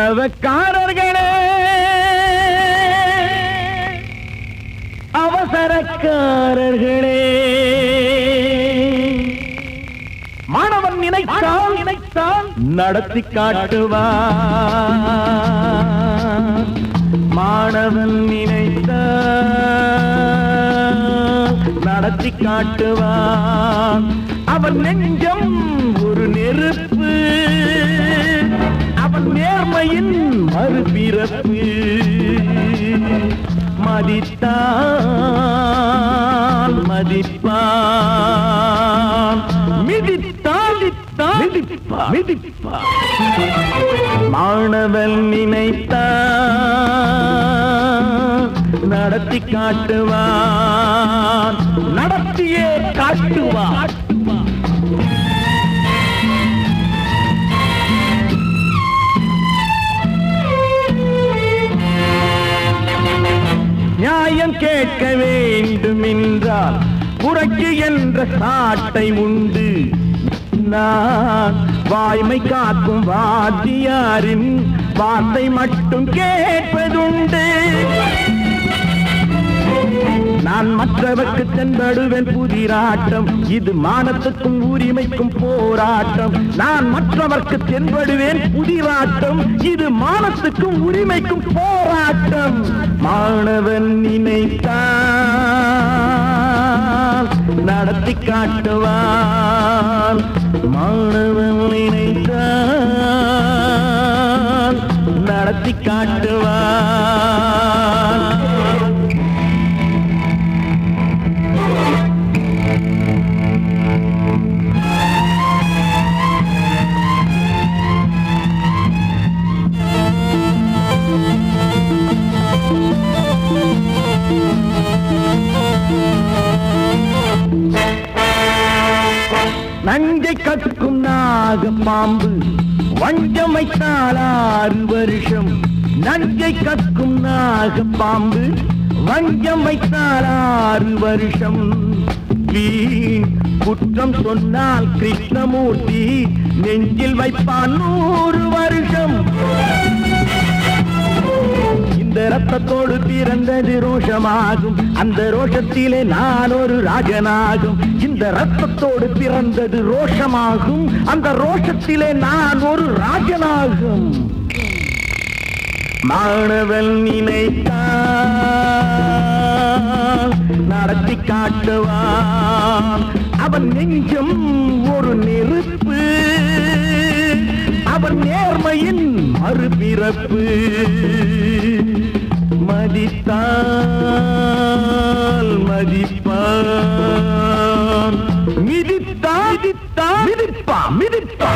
ஆணவக்காரர்களே அவசரக்காரர்களே. மாணவன் நினைத்தால் நினைத்தால் நடத்தி காட்டுவான். மாணவன் நினைத்தால் நடத்தி காட்டுவான். அவன் நெஞ்சம் ஒரு நெருப்பு. பிறப்பு மதித்தான் மதிப்பான். மாணவன் நினைத்தான். நடத்தி காட்டுவான். நடத்தியே காட்டுவான். நியாயம் கேட்க வேண்டும் என்றால் புரட்சி என்ற சாட்டை உண்டு. நான் வாய்மை காக்கும் வாத்தியாரின் வார்த்தை மட்டும் கேட்பதுண்டு. நான் மற்றவர்க்கு தென்படுவேன் புதிராட்டம். இது மானத்துக்கும் உரிமைக்கும் போராட்டம். நான் மற்றவர்க்கு தென்படுவேன் புதிராட்டம். இது மானத்துக்கும் உரிமைக்கும் போராட்டம். மாணவன் நினைத்தான் நடத்தி காட்டுவான். மாணவன் நினைத்தான் நடத்தி காட்டுவான். நஞ்சை கற்கும் நாகம் பாம்பு வஞ்சமைத்தால் ஆறு வருஷம். நஞ்சை கற்கும் நாக பாம்பு வஞ்சம் வைத்தால் ஆறு வருஷம். வீண் குற்றம் சொன்னால் கிருஷ்ணமூர்த்தி நெஞ்சில் வைப்பான் நூறு வருஷம். ரத்தத்தோடு பிறந்தது ரோஷமாகும். அந்த ரோஷத்திலே நான் ஒரு ராஜனாகும். இந்த ரத்தத்தோடு பிறந்தது ரோஷமாகும். அந்த ரோஷத்திலே நான் ஒரு ராஜனாகும். மாணவன் நினைத்தான் நடத்தி காட்டுவான். அவன் நெஞ்சம் ஒரு நெருப்பு. அவன் நேர்மையின் மறுபிறப்பு. மிதித்தால் மதிப்பான். மிதித்தா மிதித்தா மிதிப்பா மிதிப்பா